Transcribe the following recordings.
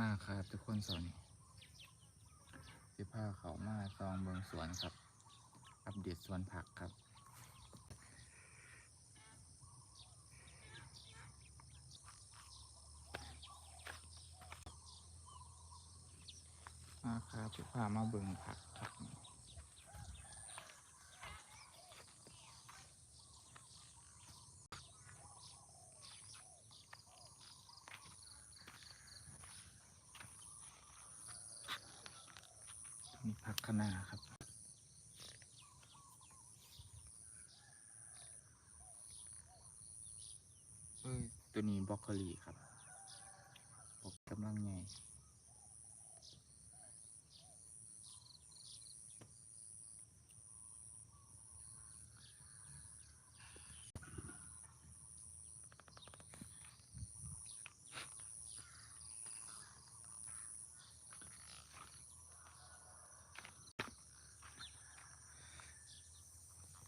มากครับ ทุกคนสอนสิพาเขามาซองเบิงสวนครับ อัปเดตสวนผักครับ มาครับสิพามาเบืองผักครับ มีผักคะน้าครับเอ้ยตัวนี้บรอกโคลีครับบอกกำลังไง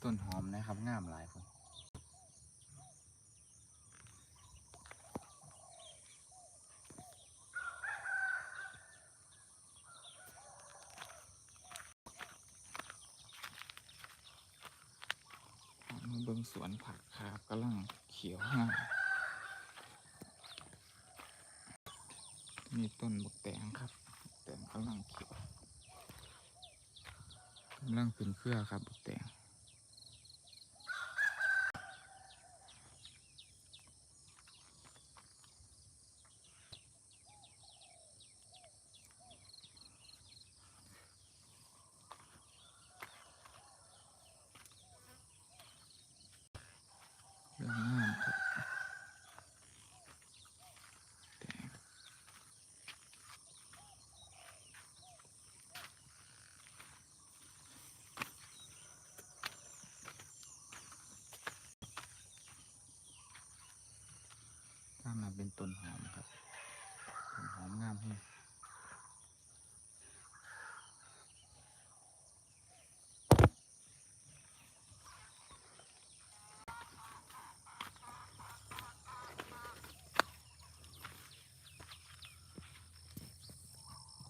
ต้ นะครับงามหลายคนมาเบิ่งสวนผักครับกำลังเขียวงามมีต้นบกแตงครับ แตงกำลังเขียวกำลังเป็นเครือครับบกแตง เรื่องงามครับแดงถ้า มาเป็นต้นหอมครับต้นหอมงามให้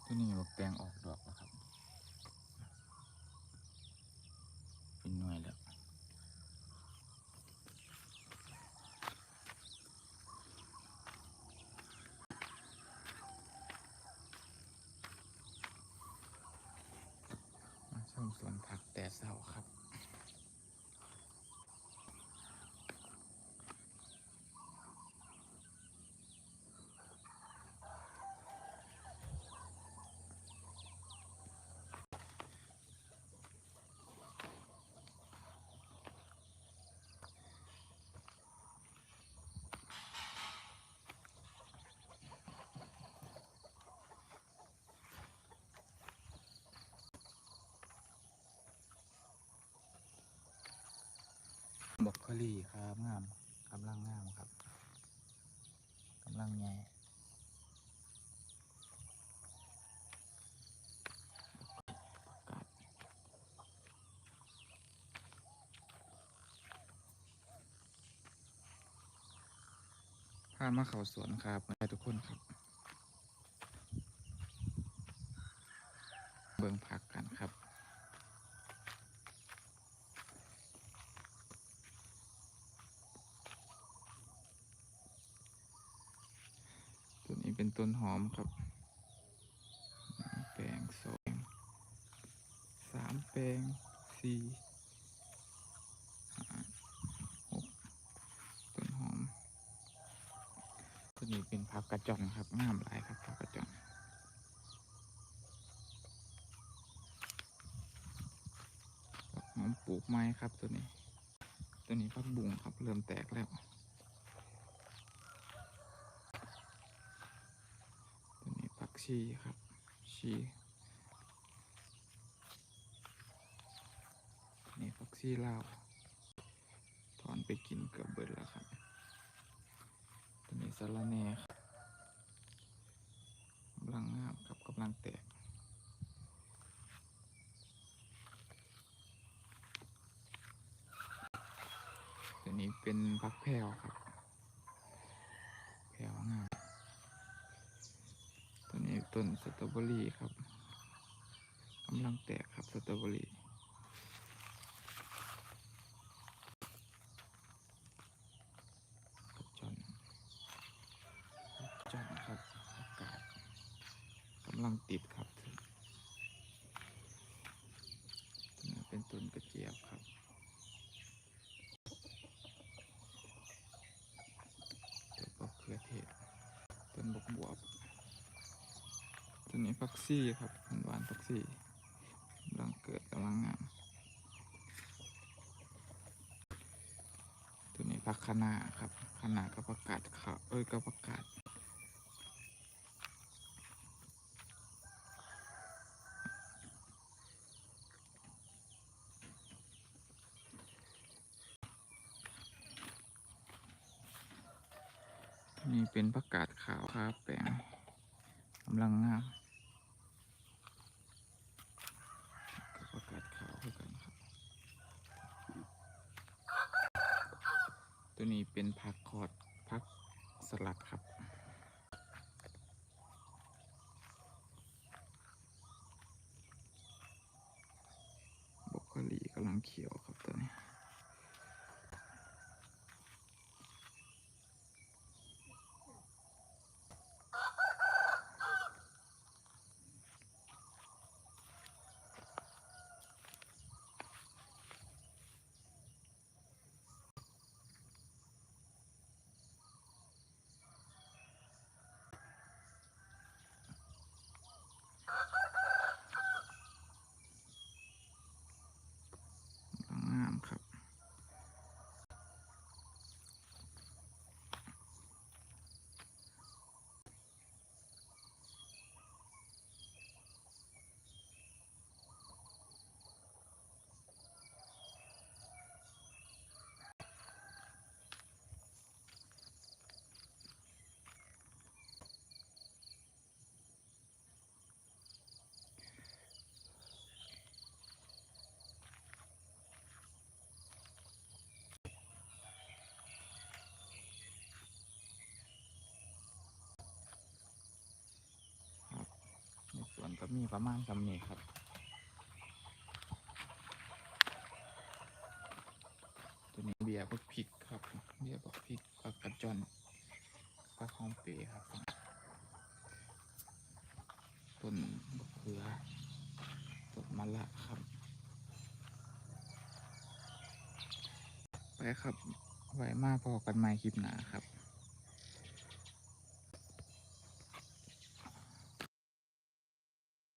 ตัวนี้บอกแตงออกดอกแล้วครับ เป็นหน่วยแล้ว มาชมส วนผักแต่เศร้าครับ บรอกโคลีครับงามกำลังงามครับกำลังใหญ่ประกาศพามาเขาสวนครับมาทุกคนครับ เบิ่งผักกันครับ ต้นหอมครับแปลงสองสามแปลงสี่หกต้นหอมตัวนี้เป็นผักกระจองครับงามหลายครับผักกระจองผักหอมปลูกไม้ครับตัวนี้ ตัวนี้ผักบุ้งครับเริ่มแตกแล้วนี้ผัก ชีครับชีนี่ผักชีลาวถอนไปกินเกือบเบิดแล้วครับตัวนี้สะระแหน่ครับกำลังงามครับกำลังแตกตัวนี้เป็นผักแพรวครับ แพรวงาม ถ ต้นสตรอเบอรี่ครับกำลังแตกครับสตรอเบอรี่จอนจอนครับอากาศกำลังติดครับเป็นต้นกระเจี๊ยบครับต้นมะเขือเทศต้นบกบวบ ต้นนี้ฟักซี่ครับมันหวานฟักซี่กำลังเกิดกำลังงาม ตัวนี้พักคะนาครับคะนากับประกาศขาวเอ้ยกับประกาศนี่เป็นประกาศขาวคาแปลงกำลังงามกับประกาศขาวคือกันครับ ตัวนี้เป็นผักคอดผักสลัดครับ บรอกโคลีกำลังเขียวครับตัวนี้ กำลังงามครับ ครับในสวนก็ มีประมาณสำนี้ครับตัวนี้เบียร์บักพริกครับ เบียร์บักพริกปากระจอนปลาคองเปครับต้นมะเขือต้นมะละครับ ไปครับ ไว้มากพอกันใหม่คลิปหนาครับ